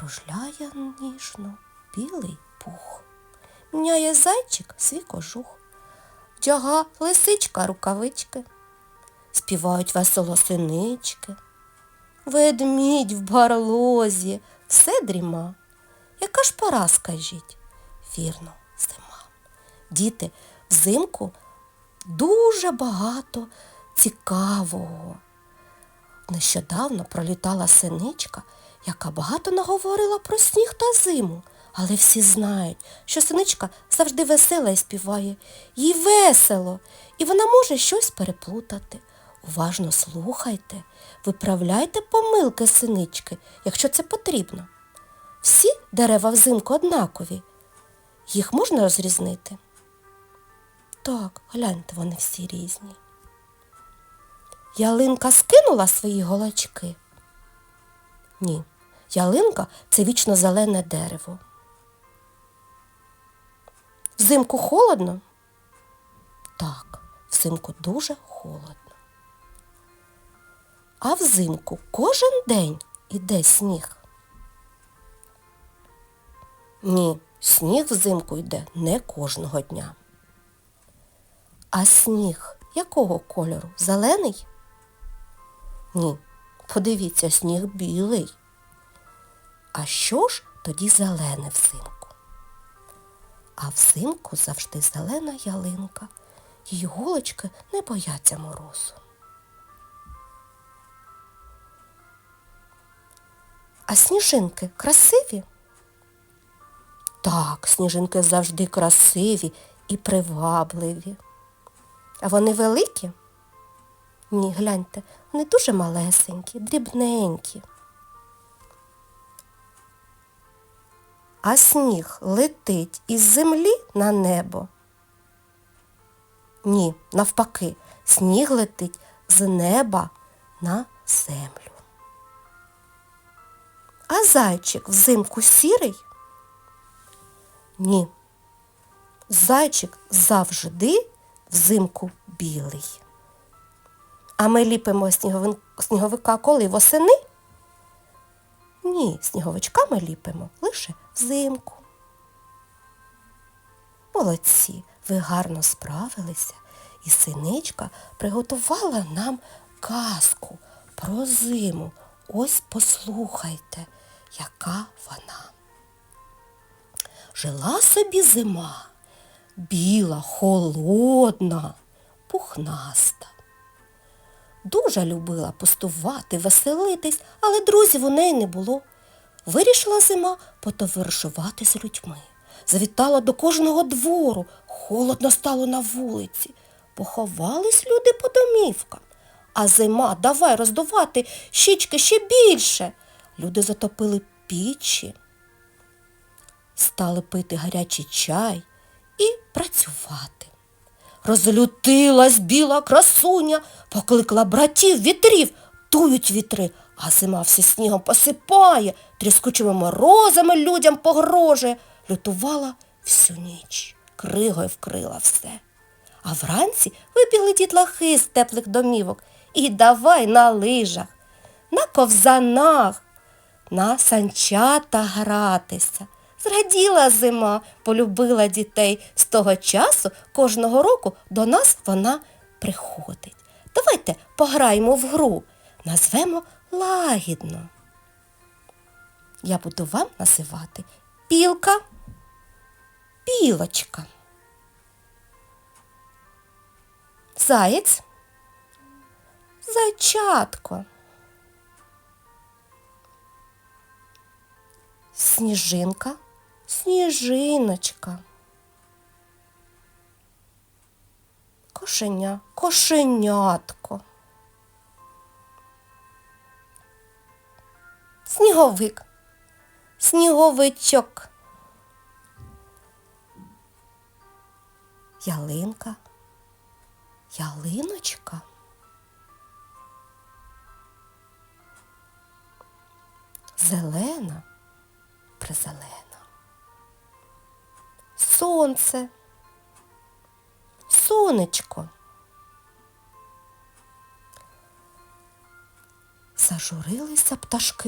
кружляє ніжно білий пух. Міняє зайчик свій кожух, вдяга лисичка рукавички, співають весело синички. Ведмідь в барлозі, все дріма. Яка ж пора, скажіть? Вірно, зима. Діти, взимку дуже багато цікавого. Нещодавно пролітала синичка, яка багато наговорила про сніг та зиму. Але всі знають, що синичка завжди весела і співає. Їй весело, і вона може щось переплутати. Уважно слухайте, виправляйте помилки синички, якщо це потрібно. Всі дерева взимку однакові. Їх можна розрізнити? Так, гляньте, вони всі різні. Ялинка скинула свої голочки? Ні. Ялинка це вічно зелене дерево. Взимку холодно? Так, взимку дуже холодно. А взимку кожен день іде сніг. Ні, сніг взимку йде не кожного дня. А сніг якого кольору? Зелений? Ні, подивіться, сніг білий. А що ж тоді зелене взимку? А взимку завжди зелена ялинка. Її голочки не бояться морозу. А сніжинки красиві? Так, сніжинки завжди красиві і привабливі. А вони великі? Ні, гляньте, вони дуже малесенькі, дрібненькі. А сніг летить із землі на небо? Ні, навпаки, сніг летить з неба на землю. А зайчик взимку сірий? Ні. Зайчик завжди взимку білий. А ми ліпимо сніговика коли восени? Ні, сніговичка ми ліпимо лише взимку. Молодці, ви гарно справилися, і синичка приготувала нам казку про зиму. Ось послухайте, яка вона. Жила собі зима, біла, холодна, пухнаста. Дуже любила пустувати, веселитись, але друзів у неї не було. Вирішила зима потоваришувати з людьми. Завітала до кожного двору, холодно стало на вулиці. Поховались люди по домівкам. А зима давай роздувати щічки ще більше. Люди затопили пічі, стали пити гарячий чай і працювати. Розлютилась біла красуня, покликала братів вітрів, тують вітри, а зима все снігом посипає, тріскучими морозами людям погрожує, лютувала всю ніч, кригою вкрила все. А вранці вибігли дітлахи з теплих домівок і давай на лижах, на ковзанах, на санчата гратися. Зраділа зима, полюбила дітей. З того часу кожного року до нас вона приходить. Давайте пограємо в гру, назвемо лагідно. Я буду вам називати пілка, пілочка. Заєць, зайчатко. Сніжинка, сніжиночка. Кошеня, кошенятко. Сніговик, сніговичок. Ялинка, ялиночка. Зелена, призелена. Сонце, сонечко. Зажурилися пташки